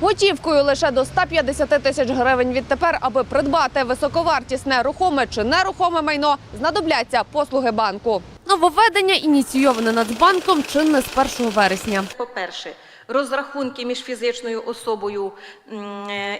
Готівкою лише до 150 тисяч гривень відтепер, аби придбати високовартісне рухоме чи нерухоме майно, знадобляться послуги банку. Нововведення ініційоване Нацбанком чинне з 1 вересня. По-перше, розрахунки між фізичною особою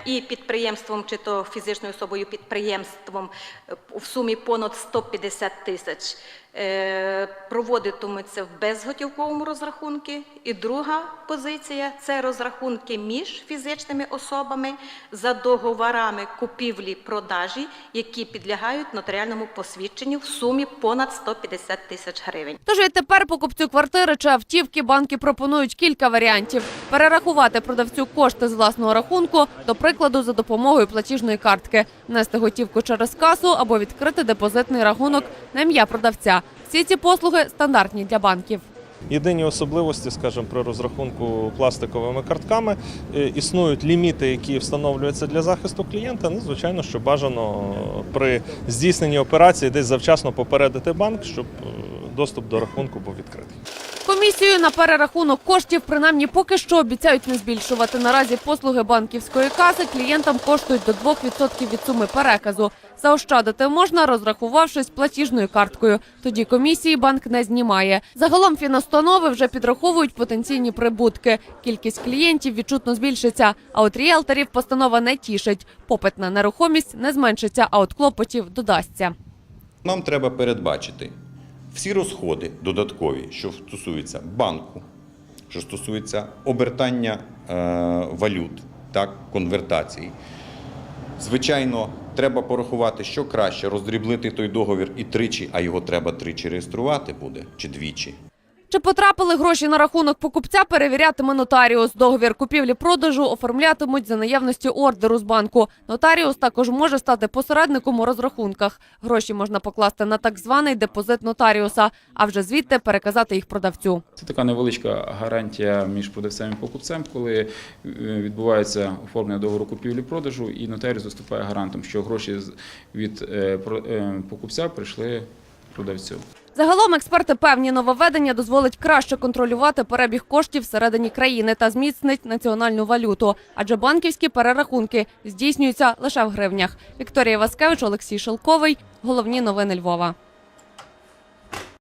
і підприємством, чи то фізичною особою підприємством е, в сумі понад 150 тисяч е, проводитимуться в безготівковому розрахунку. І друга позиція це розрахунки між фізичними особами за договорами купівлі-продажі, які підлягають нотаріальному посвідченню в сумі понад 150 тисяч гривень. Тож відтепер покупцю квартири чи автівки банки пропонують кілька варіантів: перерахувати продавцю кошти з власного рахунку, до прикладу, за допомогою платіжної картки, внести готівку через касу або відкрити депозитний рахунок на ім'я продавця. Всі ці послуги стандартні для банків. Єдині особливості, скажімо, при розрахунку пластиковими картками е, існують ліміти, які встановлюються для захисту клієнта. Ну, звичайно, що бажано при здійсненні операції десь завчасно попередити банк, щоб е, доступ до рахунку був відкритий. Комісію на перерахунок коштів принаймні поки що обіцяють не збільшувати. Наразі послуги банківської каси клієнтам коштують до 2% від суми переказу. Заощадити можна, розрахувавшись платіжною карткою. Тоді комісії банк не знімає. Загалом фінустанови вже підраховують потенційні прибутки. Кількість клієнтів відчутно збільшиться. А от ріелторів постанова не тішить. Попит на нерухомість не зменшиться, а от клопотів додасться. Нам треба передбачити всі розходи додаткові, що стосуються банку, що стосується обертання е, валют, так, конвертацій. Звичайно, треба порахувати, що краще роздріблити той договір і тричі, а його треба тричі реєструвати буде чи двічі. Чи потрапили гроші на рахунок покупця, перевірятиме нотаріус. Договір купівлі-продажу оформлятимуть за наявності ордеру з банку. Нотаріус також може стати посередником у розрахунках. Гроші можна покласти на так званий депозит нотаріуса, а вже звідти переказати їх продавцю. Це така невеличка гарантія між продавцем і покупцем, коли е, відбувається оформлення договору купівлі-продажу, і нотаріус виступає гарантом, що гроші від е, е, покупця прийшли продавцю. Загалом експерти певні нововведення дозволить краще контролювати перебіг коштів всередині країни та зміцнить національну валюту, адже банківські перерахунки здійснюються лише в гривнях. Вікторія Васкевич, Олексій Шелковий. Головні новини Львова.